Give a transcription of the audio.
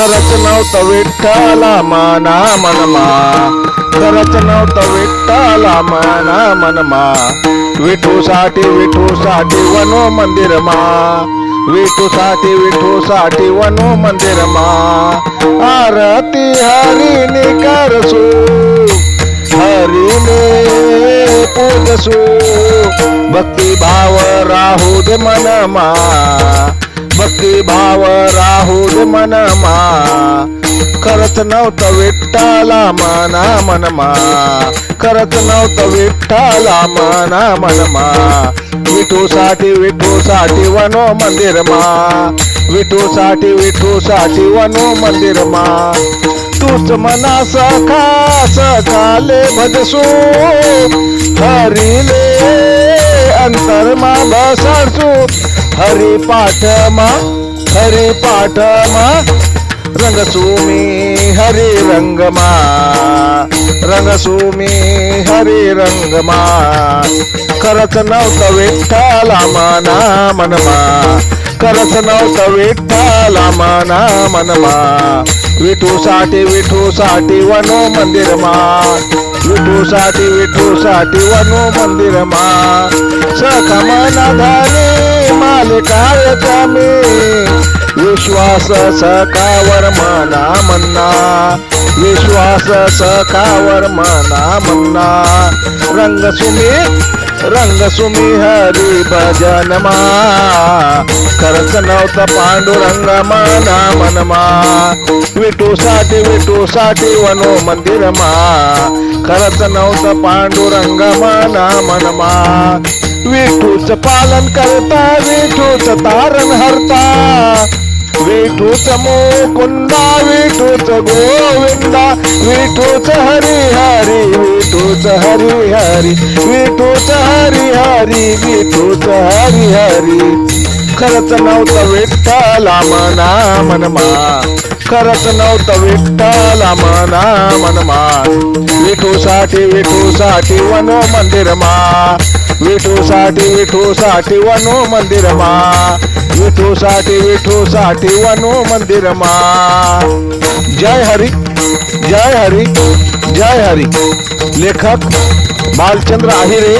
खरंच नव्हतं विठ्ठला माना मनमा. खरंच नव्हतं विठ्ठला माना मनमा. विठू साठी विठू साठी वनो मंदिर मा विठू साठी विठू साठी वनो मंदिर मा आरती हरिनी करसू. हरिने पूजसू. भक्ती भाव राहू दे मनमा. भक्ती भाव राहू दे मनमा करत नव्हतं विठ्ठाला माना मनमा. करत नव्हतं विठ्ठाला माना मनमा. विठू साठी विठू साठी वनो मंदिर मा विठू साठी विठू साठी वनो मंदिर मा तूच मना सखा सखाले भजसू. हरिले अंतरमा बससू हरी पाठ मा हरे पाठमा रंगसूमी हरे रंगमा रंगसूमी हरे रंगमा करत नव्हतं विठ्ठला माना मनमा करत नव्हतं विठ्ठला माना मनमा विठू साठी विठू साठी वनो मंदिर मा विठू साठी विठू साठी वनो मंदिर मा धारे मना धानी मालिकाय मी विश्वास सकावर मना मन्ना. विश्वास सकावर मना मन्ना. रंग सुमी रंग सुमी हरी भजन मा. खरंच नव्हतं पांडुरंग मना मनमा विठू साठी विठू साठी वनो मंदिर मा. खरंच नव्हतं पांडुरंग मना मनमा विठूच पालन करता विठूच तारण हरता. विठूच मोकुंदा विठूच गोविंदा विठूच हरी हरी विठूच हरी हरी विठूच हरी हरी विठूच हरी हरी खरंच नव्हतं विठ्ठला मना मनमा करत नव्हतं विठ्ठल मना मनमान विठू साठी विठू साठी वनो मंदिर मा विठू साठी विठू साठी वनो मंदिर मा विठू साठी विठू साठी वनो मंदिर मा जय हरी जय हरी जय हरी. लेखक बालचंद्र आहिरे.